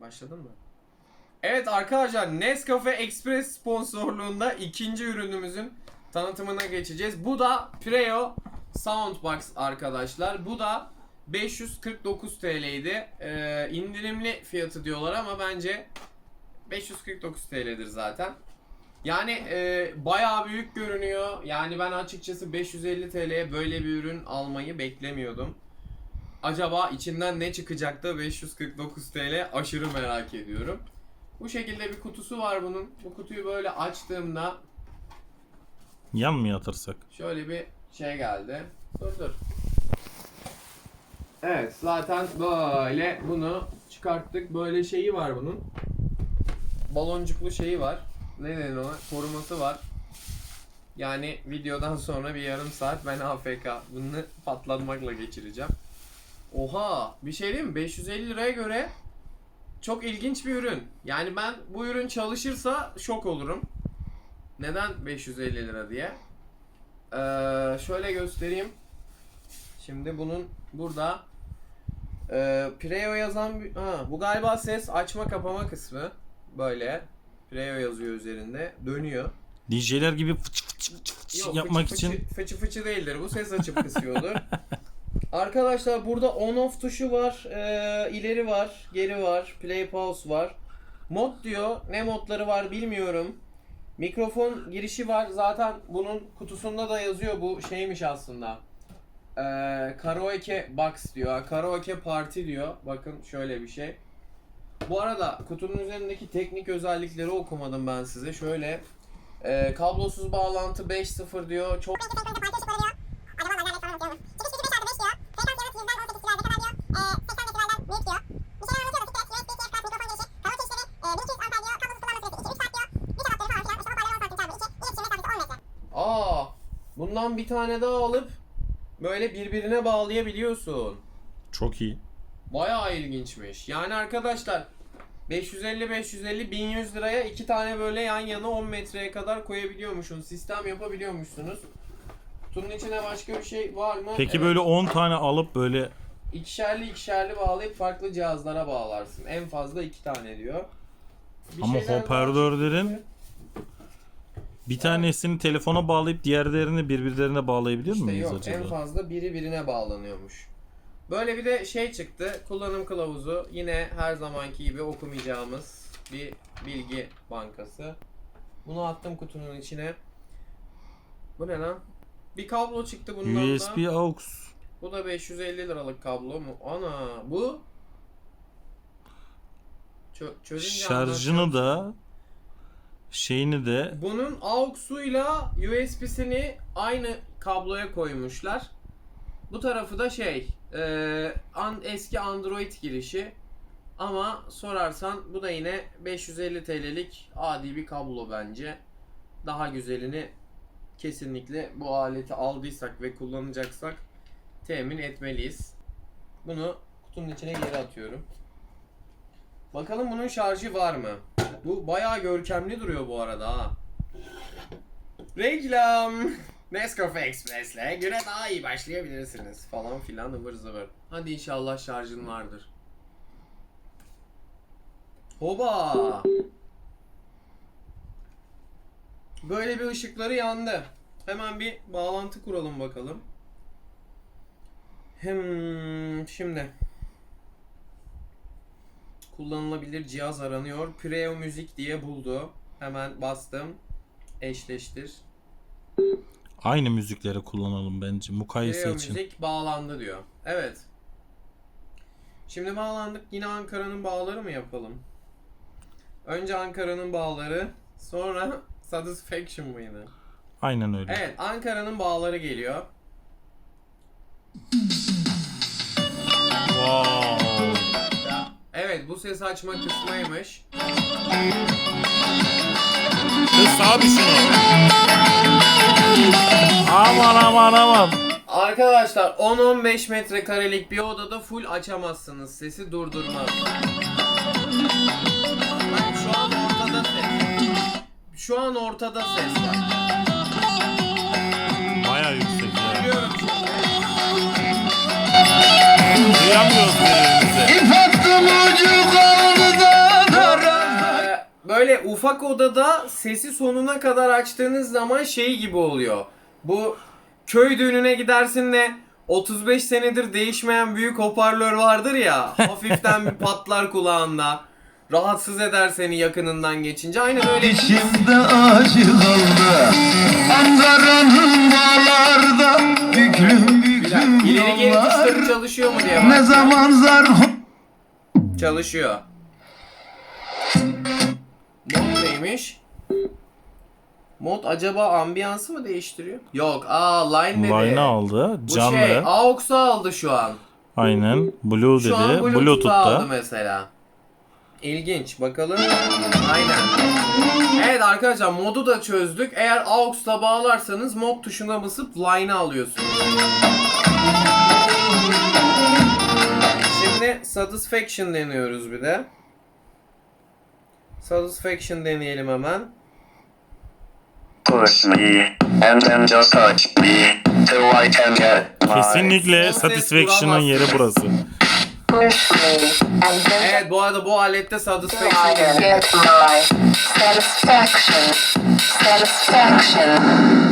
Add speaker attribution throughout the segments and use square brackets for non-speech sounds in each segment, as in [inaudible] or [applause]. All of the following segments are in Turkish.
Speaker 1: Başladın mı? Evet arkadaşlar Nescafe Express sponsorluğunda ikinci ürünümüzün tanıtımına geçeceğiz. Bu da Preo Soundbox arkadaşlar. Bu da 549 TL'ydi. Ee, indirimli fiyatı diyorlar ama bence 549 TL'dir zaten. Yani e, bayağı büyük görünüyor. Yani ben açıkçası 550 TL'ye böyle bir ürün almayı beklemiyordum. Acaba içinden ne çıkacaktı 549 TL aşırı merak ediyorum. Bu şekilde bir kutusu var bunun. Bu kutuyu böyle açtığımda
Speaker 2: Yan mı yatırsak?
Speaker 1: şöyle bir şey geldi. Dur dur. Evet zaten böyle bunu çıkarttık. Böyle şeyi var bunun. Baloncuklu şeyi var. Ne denir ona? Koruması var. Yani videodan sonra bir yarım saat ben AFK. Bunu patlatmakla geçireceğim. Oha! Bir şey diyeyim mi? 550 liraya göre çok ilginç bir ürün. Yani ben bu ürün çalışırsa şok olurum. Neden 550 lira diye? Ee, şöyle göstereyim. Şimdi bunun burada e, Preo yazan bir... Ha, bu galiba ses açma kapama kısmı. Böyle. Preo yazıyor üzerinde. Dönüyor.
Speaker 2: DJ'ler gibi fıç fıç fıç fıç
Speaker 1: Yok,
Speaker 2: yapmak
Speaker 1: fıçı
Speaker 2: için
Speaker 1: fıçı, fıçı fıçı değildir. Bu ses açıp kısıyordur. [laughs] Arkadaşlar burada on off tuşu var. Ee, ileri var. Geri var. Play pause var. Mod diyor. Ne modları var bilmiyorum. Mikrofon girişi var. Zaten bunun kutusunda da yazıyor. Bu şeymiş aslında. Ee, karaoke box diyor. Karaoke party diyor. Bakın şöyle bir şey. Bu arada kutunun üzerindeki teknik özellikleri okumadım ben size. Şöyle ee, kablosuz bağlantı 5.0 diyor. Çok bundan bir tane daha alıp böyle birbirine bağlayabiliyorsun.
Speaker 2: çok iyi.
Speaker 1: Bayağı ilginçmiş. Yani arkadaşlar 550 550 1100 liraya iki tane böyle yan yana 10 metreye kadar koyabiliyormuşsunuz. Sistem yapabiliyormuşsunuz. Kutunun içine başka bir şey var mı?
Speaker 2: Peki
Speaker 1: Evet.
Speaker 2: böyle 10 tane alıp böyle
Speaker 1: İkişerli ikişerli bağlayıp farklı cihazlara bağlarsın. En fazla iki tane diyor. Bir
Speaker 2: Ama hoparlörlerin-. Bir tanesini telefona bağlayıp diğerlerini birbirlerine bağlayabiliyor
Speaker 1: İşte
Speaker 2: muyuz
Speaker 1: yok en
Speaker 2: acaba?
Speaker 1: fazla biri birine bağlanıyormuş. Böyle bir de şey çıktı. Kullanım kılavuzu. Yine her zamanki gibi okumayacağımız bir bilgi bankası. Bunu attım kutunun içine. Bu ne lan? Bir kablo çıktı bundan
Speaker 2: USB
Speaker 1: da.
Speaker 2: aux.
Speaker 1: Bu da 550 liralık kablo mu? Ana bu Çö
Speaker 2: Şarjını
Speaker 1: anlatacağım.
Speaker 2: da şeyini de
Speaker 1: Bunun AUX'uyla USB'sini aynı kabloya koymuşlar. Bu tarafı da şey, e, an, eski Android girişi. Ama sorarsan bu da yine 550 TL'lik adi bir kablo bence. Daha güzelini kesinlikle bu aleti aldıysak ve kullanacaksak temin etmeliyiz. Bunu kutunun içine geri atıyorum. Bakalım bunun şarjı var mı? Bu bayağı görkemli duruyor bu arada ha. Reklam. [laughs] Nescafe Express'le güne daha iyi başlayabilirsiniz falan filan ıvır zıvır. Hadi inşallah şarjın vardır. Hoba. Böyle bir ışıkları yandı. Hemen bir bağlantı kuralım bakalım. Hem şimdi kullanılabilir cihaz aranıyor. Preo Müzik diye buldu. Hemen bastım. Eşleştir.
Speaker 2: aynı müzikleri kullanalım bence mukayese
Speaker 1: Preo
Speaker 2: için.
Speaker 1: Müzik bağlandı diyor. Evet. Şimdi bağlandık. Yine Ankara'nın bağları mı yapalım? Önce Ankara'nın bağları, sonra [laughs] Satisfaction mıydı?
Speaker 2: Aynen öyle.
Speaker 1: Evet, Ankara'nın bağları geliyor.
Speaker 2: Wow.
Speaker 1: Evet, bu ses açma kısmıymış.
Speaker 2: Kız abi şunu. Aman aman aman.
Speaker 1: Arkadaşlar 10-15 metrekarelik bir odada full açamazsınız. Sesi durdurmaz. Bak şu an ortada ses. Şu an ortada ses var.
Speaker 2: Baya yüksek ya.
Speaker 1: Biliyorum şimdi.
Speaker 2: Duyamıyoruz birbirimizi.
Speaker 3: Kaldı
Speaker 1: Böyle ufak odada sesi sonuna kadar açtığınız zaman şey gibi oluyor. Bu köy düğününe gidersin de 35 senedir değişmeyen büyük hoparlör vardır ya. [laughs] Hafiften bir patlar kulağında. Rahatsız eder seni yakınından geçince. Aynen öyle.
Speaker 3: İçimde aşık oldu Ankara'nın bağlarda Büklüm büklüm
Speaker 1: İleri geri
Speaker 3: yollar
Speaker 1: tuşları çalışıyor mu diye
Speaker 3: Ne zaman zar
Speaker 1: Çalışıyor. Mod neymiş? Mod acaba ambiyansı mı değiştiriyor? Yok. Aa line dedi.
Speaker 2: Line'ı aldı.
Speaker 1: Bu
Speaker 2: Canlı.
Speaker 1: şey AUX'u aldı şu an.
Speaker 2: Aynen. Blue
Speaker 1: Şu an
Speaker 2: dedi. Bluetooth'ta.
Speaker 1: aldı mesela. İlginç. Bakalım. Aynen. Evet arkadaşlar modu da çözdük. Eğer AUX'la bağlarsanız mod tuşuna basıp line'ı alıyorsunuz. Satisfaction deniyoruz bir de. Satisfaction deneyelim hemen.
Speaker 4: Push me, and then just touch me till I can get my
Speaker 2: Kesinlikle
Speaker 1: Son ses
Speaker 2: Satisfaction'ın yeri burası.
Speaker 5: Push me and then
Speaker 1: Evet bu arada bu alette Satisfaction
Speaker 5: I satisfaction. Satisfaction. Till get my satisfaction. Satisfaction.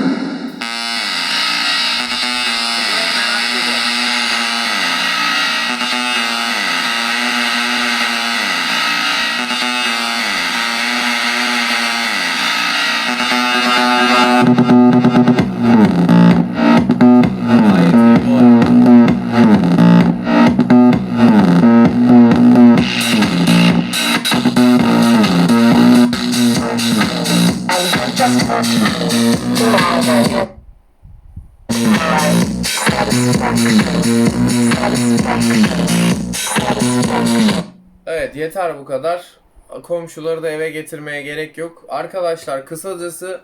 Speaker 1: Evet yeter bu kadar. Komşuları da eve getirmeye gerek yok. Arkadaşlar kısacası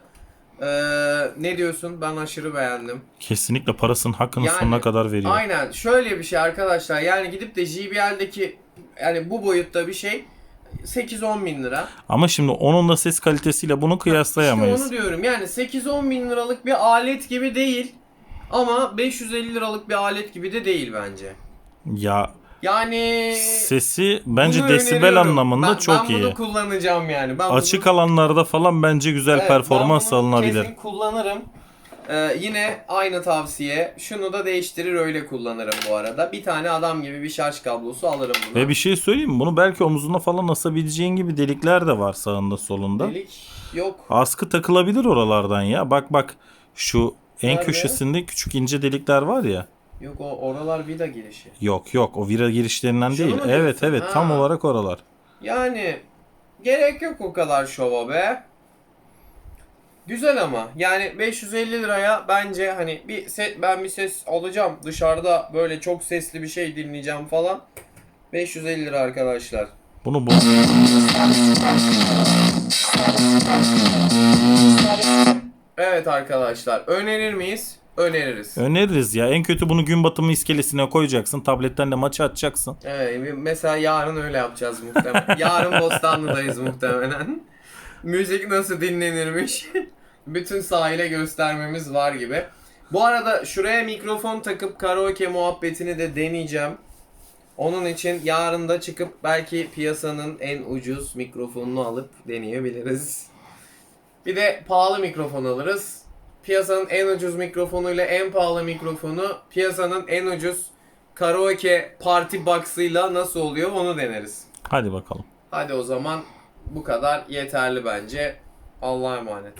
Speaker 1: eee, ne diyorsun? Ben aşırı beğendim.
Speaker 2: Kesinlikle parasının hakkını
Speaker 1: Yani,
Speaker 2: sonuna kadar veriyor.
Speaker 1: Aynen. Şöyle bir şey arkadaşlar. Yani gidip de JBL'deki yani bu boyutta bir şey 8-10 bin lira.
Speaker 2: Ama şimdi onun da ses kalitesiyle bunu
Speaker 1: İşte
Speaker 2: kıyaslayamayız.
Speaker 1: onu diyorum. Yani 8-10 bin liralık bir alet gibi değil. Ama 550 liralık bir alet gibi de değil bence.
Speaker 2: Ya
Speaker 1: Yani
Speaker 2: sesi bence
Speaker 1: bunu
Speaker 2: desibel
Speaker 1: öneriyorum.
Speaker 2: anlamında
Speaker 1: Ben-
Speaker 2: çok
Speaker 1: ben
Speaker 2: iyi.
Speaker 1: bunu kullanacağım yani. Ben bunu-
Speaker 2: Açık alanlarda falan bence güzel
Speaker 1: Evet,
Speaker 2: performans
Speaker 1: ben bunu
Speaker 2: alınabilir.
Speaker 1: Kesin kullanırım. Ee, yine aynı tavsiye. Şunu da değiştirir öyle kullanırım bu arada. Bir tane adam gibi bir şarj kablosu alırım buna.
Speaker 2: Ve bir şey söyleyeyim mi? Bunu belki omzuna falan asabileceğin gibi delikler de var sağında solunda.
Speaker 1: Delik yok.
Speaker 2: Askı takılabilir oralardan ya. Bak bak şu en
Speaker 1: Nerede?
Speaker 2: köşesinde küçük ince delikler var ya.
Speaker 1: Yok o oralar vida girişi.
Speaker 2: Yok yok o vira girişlerinden
Speaker 1: Şunu
Speaker 2: değil. Evet
Speaker 1: diyorsun?
Speaker 2: evet tam
Speaker 1: Ha.
Speaker 2: olarak oralar.
Speaker 1: Yani gerek yok o kadar şova be. Güzel ama yani 550 liraya bence hani bir se- ben bir ses alacağım dışarıda böyle çok sesli bir şey dinleyeceğim falan. 550 lira arkadaşlar.
Speaker 2: Bunu bu
Speaker 1: Evet arkadaşlar önerir miyiz? Öneririz.
Speaker 2: öneririz ya. En kötü bunu gün batımı iskelesine koyacaksın. Tabletten de maçı açacaksın.
Speaker 1: Evet, mesela yarın öyle yapacağız muhtemelen. [laughs] yarın Bostanlı'dayız muhtemelen. Müzik nasıl dinlenirmiş? [laughs] Bütün sahile göstermemiz var gibi. Bu arada şuraya mikrofon takıp karaoke muhabbetini de deneyeceğim. Onun için yarın da çıkıp belki piyasanın en ucuz mikrofonunu alıp deneyebiliriz. Bir de pahalı mikrofon alırız. Piyasanın en ucuz mikrofonuyla en pahalı mikrofonu piyasanın en ucuz karaoke party box'ıyla nasıl oluyor onu deneriz.
Speaker 2: Hadi bakalım.
Speaker 1: Hadi o zaman bu kadar yeterli bence. Allah'a emanet.